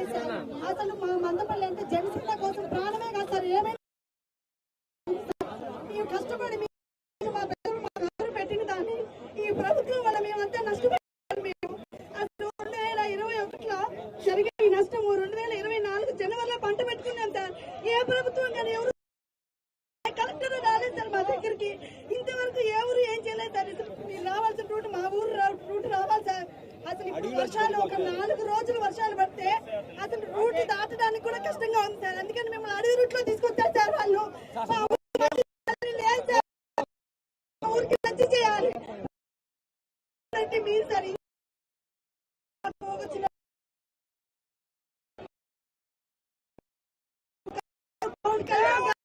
చేశారు అసలు మా మందపల్లి అంటే జనసేన కోసం ప్రాణమే కాదు సార్ ఏమైనా మేము కష్టపడి మేము మా పెద్దలు మా అందరూ పెట్టిన దాన్ని ఈ ప్రభుత్వం వల్ల మేమంతా నష్టపోయాం మేము అసలు రెండు వేల ఇరవై ఒకటిలో జరిగే ఈ నష్టము రెండు వేల ఇరవై నాలుగు జనవరిలో పంట పెట్టుకున్నాం సార్ ఏ ప్రభుత్వం కానీ ఎవరు కలెక్టర్ రాలేదు సార్ మా దగ్గరికి ఇంతవరకు ఏ ఊరు ఏం చేయలేదు సార్ అసలు మీరు రావాల్సిన రూట్ మా ఊరు రా- రూట్ రావాలి సార్ అసలు ఇప్పుడు వర్షాలు ఒక నాలుగు రోజులు వర్షాలు పడితే అసలు రూట్ దాటడానికి కూడా కష్టంగా ఉంది సార్ అందుకని మిమ్మల్ని అడవి రూట్లో తీసుకొచ్చారు సార్ వాళ్ళు మా ఊరికి లేదు సార్ మా ఊరికి టచ్ చేయాలి అంటే మీరు సార్ ఇంకా పోగొచ్చిన పవన్ కళ్యాణ్ గారు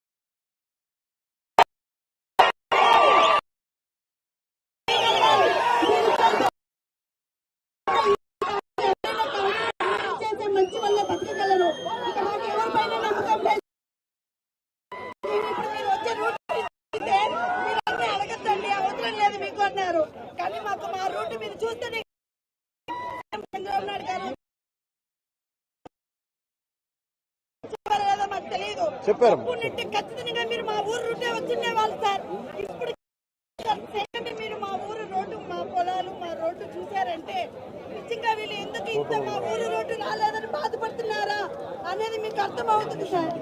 చేసే మంచి వల్ల బతకగలరు ఇక మాకు ఎవరిపైన నమ్మకం లేదు నేను ఇప్పుడు మీరు వచ్చే రూట్ ఇస్తే మీరు అన్నీ అడగద్దండి అవసరం అన్నారు కానీ మాకు మా రూట్ మీరు చూస్తే చంద్రబాబు నాయుడు గారు చెప్పారో. లేదో మాకు తెలియదు చెప్పారు. ఖచ్చితంగా మీరు మా ఊరు రూటే వచ్చిండే వాళ్ళు సార్. ఇప్పుడు మీరు మా ఊరు రోడ్డు మా పొలాలు మా రోడ్డు చూశారంటే నిజంగా వీళ్ళు ఎందుకు ఇంత మా ఊరు రోడ్డు రాలేదని బాధపడుతున్నారా అనేది మీకు అర్థమవుతుంది సార్.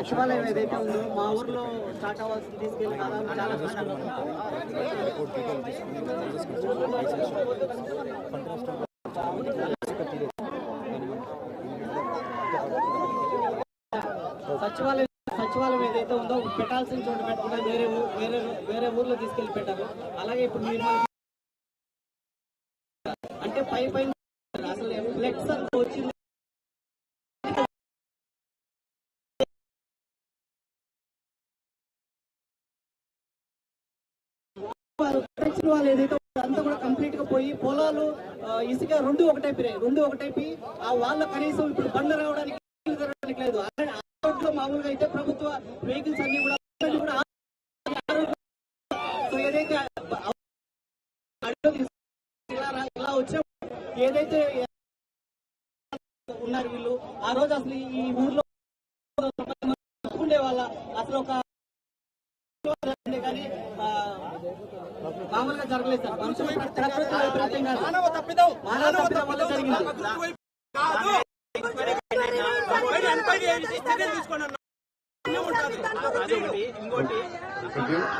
సచివాలయం ఏదైతే ఉందో మా ఊర్లో స్టార్ట్ అవ్వాల్సి తీసుకెళ్ళి చాలా సచివాలయం సచివాలయం ఏదైతే ఉందో పెట్టాల్సిన చోట పెట్టకుండా వేరే వేరే వేరే ఊర్లో తీసుకెళ్ళి పెట్టారు. అలాగే ఇప్పుడు మీరు అంటే పై పైన అసలు ఫ్లెక్స్ అంతా వచ్చింది వాళ్ళు ఏదైతే అంతా కూడా కంప్లీట్గా పోయి పొలాలు ఇసుక రెండు ఒకటైపోయాయి రెండు ఒకటైపు ఆ వాళ్ళ కనీసం ఇప్పుడు బండ్లు రావడానికి వీలు లేదు. రోడ్లో మామూలుగా అయితే ప్రభుత్వ వెహికల్స్ అన్ని కూడా ఏదైతే ఇలా వచ్చే ఏదైతే ఉన్నారు వీళ్ళు ఆ రోజు అసలు ఈ ఊర్లో ఉండే వాళ్ళ అసలు ఒక మామూలుగా జరగలేదు సార్ వైపరీత్యం కాదు. మానవ తప్పిదం వల్ల జరిగింది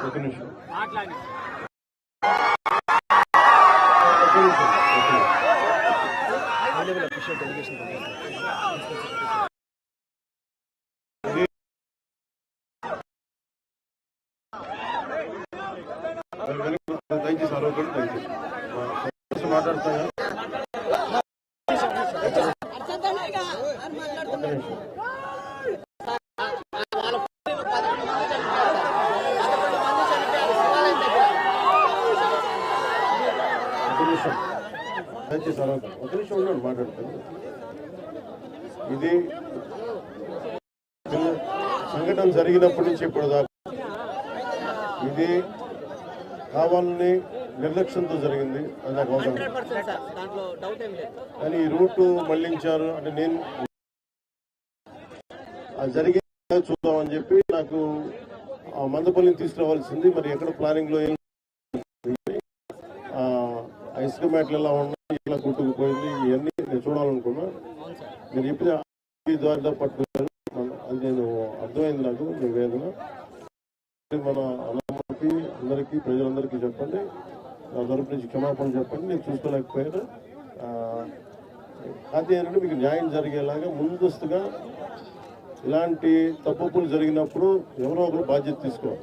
ఒక నిమిషం దయచేసి అరవకండి దయచేసి ఆ, మాట్లాడతాను ఒక నిమిషం దయచేసి ఒక నిమిషం ఉండండి మాట్లాడతాను ఇది సంఘటన జరిగినప్పటి నుంచి ఇప్పుడు దాకా ఇది కావాలని నిర్లక్ష్యంతో జరిగింది. అది నాకు అవసరం. కానీ ఈ రూటు మళ్ళించారు. అంటే నేను అది జరిగి చూద్దామని చెప్పి నాకు ఆ మందపల్లిని తీసుకురావాల్సింది. మరి ఎక్కడ ప్లానింగ్లో ఏం ఇసుక మేటలు ఎలా ఉన్నాయి ఇలా కొట్టుకుపోయింది ఇవన్నీ నేను చూడాలనుకున్నా. మీరు చెప్పిన ద్వారా పట్టుకున్నారు. అది నేను అర్థమైంది నాకు మీ వేదన. మన అన్నమ్మకి అందరికీ ప్రజలందరికీ చెప్పండి. నా తరపు నుంచి క్షమాపణ చెప్పండి. నేను చూసుకోలేకపోయాను. ఆ, ఏంటంటే మీకు న్యాయం జరిగేలాగా ముందస్తుగా ఇలాంటి తప్పులు జరిగినప్పుడు ఎవరో ఒకరు బాధ్యత తీసుకోవాలి.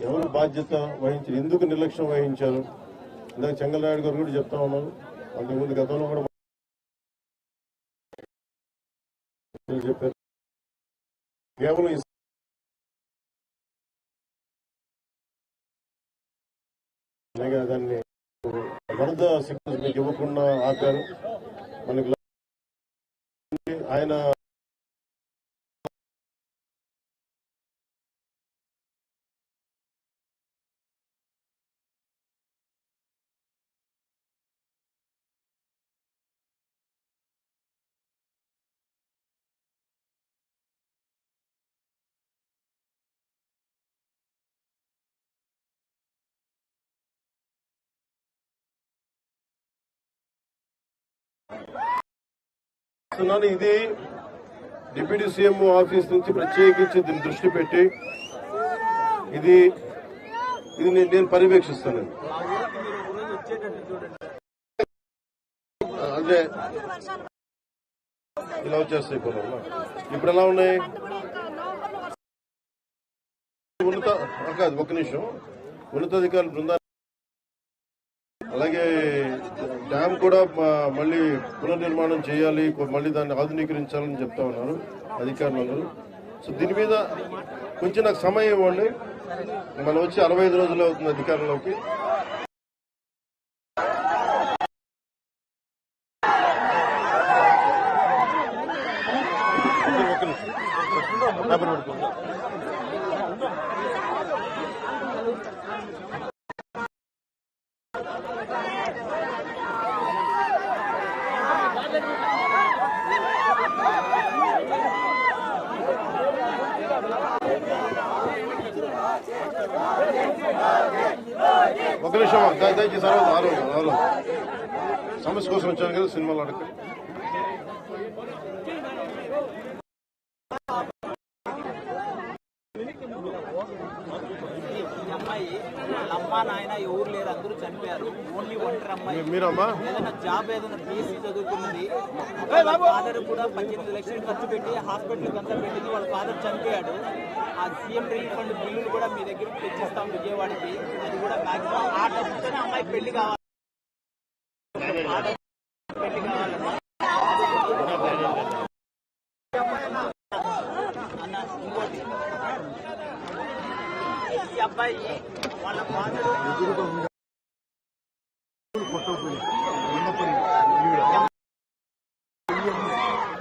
ఎవరు బాధ్యత వహించారు? ఎందుకు నిర్లక్ష్యం వహించారు? ఇందాక చెంగలనాయుడు గారు కూడా చెప్తా ఉన్నారు అంతకుముందు గతంలో కూడా చెప్పారు. కేవలం అలాగే దాన్ని వరద సిగ్నల్స్ మీకు ఇవ్వకుండా ఆపారు. మనకి ఆయన ఇది డిప్యూటీ సీఎం ఆఫీస్ నుంచి ప్రత్యేకించి దీన్ని దృష్టి పెట్టి ఇది ఇది నేను- పర్యవేక్షిస్తాను. అంటే ఇలా వచ్చేస్తాయి పొలం ఇప్పుడు ఎలా ఉన్నాయి? ఉన్నత కాదు ఒక నిమిషం. ఉన్నతాధికారులు బృందా అలాగే డ్యామ్ కూడా మళ్ళీ పునర్నిర్మాణం చేయాలి మళ్ళీ దాన్ని ఆధునీకరించాలని చెప్తా ఉన్నారు అధికారులందరూ. సో దీని మీద కొంచెం నాకు సమయం ఇవ్వండి. మనం వచ్చి అరవై ఐదు రోజులు అవుతుంది అధికారంలోకి. ఒక్క నిమిషం. పేపర్ నిమిషం దయచేసి సమస్య కోసం వచ్చాను కదా సినిమాలు అడగండి అమ్మాయి వాళ్ళ అమ్మ నాయన ఎవరు లేరు అందరూ చనిపోయారు. ఓన్లీ ఒంటరి అమ్మాయి. ఏదైనా జాబ్ ఏదైనా బీఎస్సీ చదువుకున్నది వాళ్ళ ఫాదర్ కూడా పద్దెనిమిది లక్షలు ఖర్చు పెట్టి హాస్పిటల్ అంతా పెట్టింది వాళ్ళ ఫాదర్ చనిపోయాడు. ఆ సీఎం రిలీఫ్ ఫండ్ బిల్లులు కూడా మీ దగ్గరికి తెచ్చిస్తాం విజయవాడకి. అది కూడా మాక్సిమం ఆ డబ్బుతోనే అమ్మాయి పెళ్ళి కావాలి ఆ డబ్బుతో పెళ్ళి కావాలి అన్న ఇంకోటి ఈ అబ్బాయి వాళ్ళ ఫాదర్.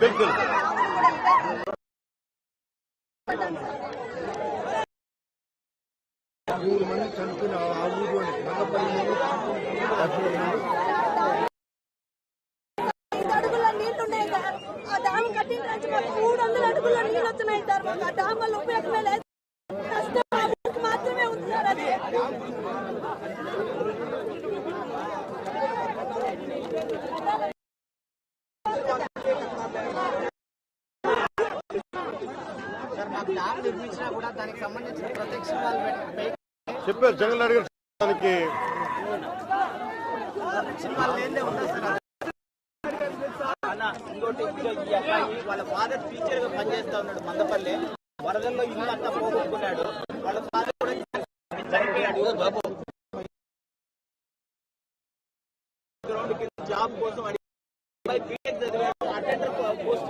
తెలుసు ఐదు అడుగుల నీళ్ళు ఉన్నాయి సార్. ఆ డామ్ కట్టిన మూడు వందల అడుగుల నీళ్ళు వచ్చినాయి సార్ ఆ డామ్ వల్ల ఉపయోగం కూడా దానికి సంబంధించిన చెప్పారు జగన్ రెడ్డి గారు దానికి వాళ్ళ ఫాదర్ టీచర్గా పనిచేస్తా ఉన్నాడు మందపల్లి. వరదల్లో ఇల్లు అంతా పోగొట్టుకున్నాడు. వాళ్ళ ఫాదర్ కూడా గ్రౌండ్ కింద జాబ్ కోసం అడిగి పోస్ట్